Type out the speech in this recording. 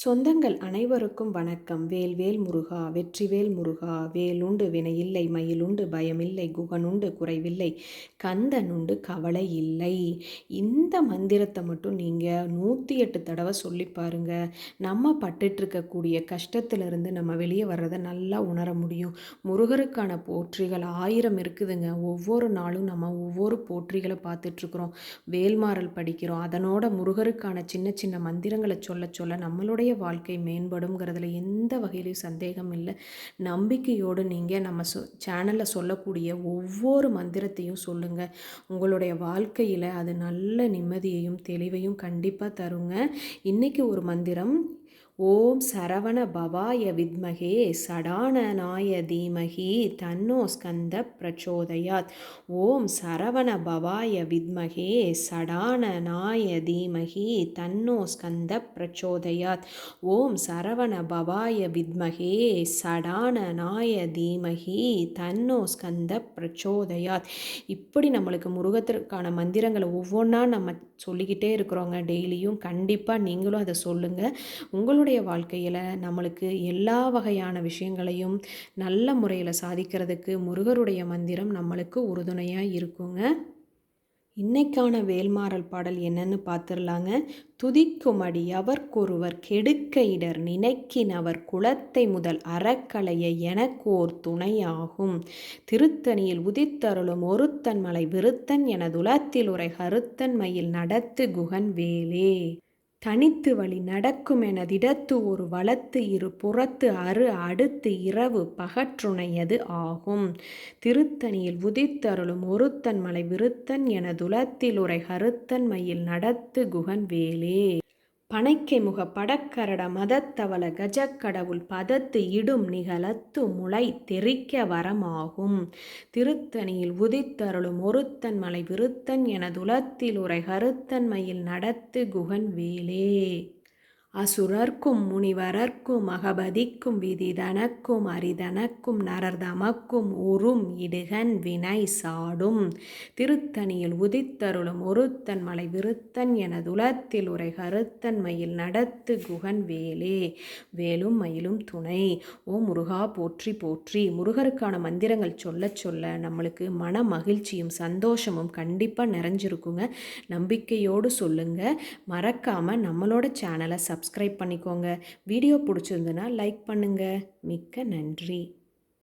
சொந்தங்கள் அனைவருக்கும் வணக்கம். வேல்வேல் முருகா வெற்றிவேல் முருகா வேலுண்டு வினையில்லை மயிலுண்டு பயமில்லை குகனுண்டு குறைவில்லை கந்தனுண்டு கவலை இல்லை. இந்த மந்திரத்தை மட்டும் நீங்கள் நூற்றி எட்டு தடவை சொல்லி பாருங்க. நம்ம பட்டுட்ருக்கக்கூடிய கஷ்டத்திலிருந்து நம்ம வெளியே வர்றதை நல்லா உணர முடியும். முருகருக்கான போற்றிகள் ஆயிரம் இருக்குதுங்க. ஒவ்வொரு நாளும் நம்ம ஒவ்வொரு போற்றிகளை பார்த்துட்ருக்குறோம் வேல்மாறல் படிக்கிறோம். அதனோட முருகருக்கான சின்ன சின்ன மந்திரங்களை சொல்ல சொல்ல நம்மளுடைய நம்மளுடைய வாழ்க்கை மேம்படுங்கிறதுல எந்த வகையிலையும் சந்தேகம் இல்லை. நம்பிக்கையோடு நீங்கள் நம்ம சொ சேனலில் சொல்லக்கூடிய ஒவ்வொரு மந்திரத்தையும் சொல்லுங்கள் உங்களுடைய வாழ்க்கையில் அது நல்ல நிம்மதியையும் தெளிவையும் கண்டிப்பாக தருங்க. இன்றைக்கி ஒரு மந்திரம் ஓம் சரவண பவாய வித்மகே சடானநாய தீமகி தன்னோ ஸ்கந்த பிரச்சோதயாத். ஓம் சரவண பவாய வித்மகே சடானநாய தீமகி தன்னோ ஸ்கந்த பிரச்சோதயாத். ஓம் சரவண பவாய வித்மகே சடானநாய தீமகி தன்னோ ஸ்கந்த பிரச்சோதயாத். இப்படி நம்மளுக்கு முருகத்திற்கான மந்திரங்களை ஒவ்வொன்றா நம்ம சொல்லிக்கிட்டே இருக்கிறோங்க டெய்லியும். கண்டிப்பாக நீங்களும் அதை சொல்லுங்கள் உங்களுடைய நம்மளுடைய வாழ்க்கையில் நம்மளுக்கு எல்லா வகையான விஷயங்களையும் நல்ல முறையில் சாதிக்கிறதுக்கு முருகருடைய மந்திரம் நம்மளுக்கு உறுதுணையாக இருக்குங்க. இன்னைக்கான வேல்மாறல் பாடல் என்னன்னு பார்த்துடலாங்க துதிக்குமடி அவர்க்கொருவர் கெடுக்க இடர் நினைக்கினவர் குலத்தை முதல் அறக்கலையை எனக்கோர் துணையாகும். திருத்தணியில் உதித்தருளும் ஒருத்தன் மலை விருத்தன் எனதுலத்தில் உரை கருத்தன் மயில் நடத்து குகன் வேலே. தனித்து வழி நடக்குமெனதிடத்து ஒரு வளத்து இரு புறத்து அரு அடுத்து இரவு பகற்றுணையது ஆகும். திருத்தணியில் உதித்தருளும் ஒருத்தன் மலை விருத்தன் எனதுலத்தில் உரை கருத்தன் மயில் நடத்து குகன் வேலே. பனைக்கை முக படக்கரட மதத்தவள கஜக்கடவுள் பதத்து இடும் நிகழத்து முளை தெரிக்க வரமாகும். திருத்தணியில் உதித்தருளும் ஒருத்தன் மலை விருத்தன் எனதுலத்தில் உரை கருத்தன்மையில் நடத்து குகன் வேலே. அசுரர்க்கும் முனிவரர்க்கும் அகபதிக்கும் விதிதனக்கும் அரிதனக்கும் நரர்தமக்கும் உறும் இடுகன் வினை சாடும். திருத்தணியில் உதித்தருளும் ஒருத்தன் மலை விருத்தன் எனதுலத்தில் உரை கருத்தன் மயில் நடத்து குகன் வேலே. வேலும் மயிலும் துணை. ஓ முருகா போற்றி போற்றி. முருகருக்கான மந்திரங்கள் சொல்ல சொல்ல நம்மளுக்கு மன மகிழ்ச்சியும் சந்தோஷமும் கண்டிப்பாக நிறைஞ்சிருக்குங்க. நம்பிக்கையோடு சொல்லுங்கள் மறக்காமல் நம்மளோட சேனலை சப்ஸ் சப்ஸ்கிரைப் பண்ணிக்கோங்க. வீடியோ பிடிச்சிருந்துன்னா லைக் பண்ணுங்கள் மிக்க நன்றி.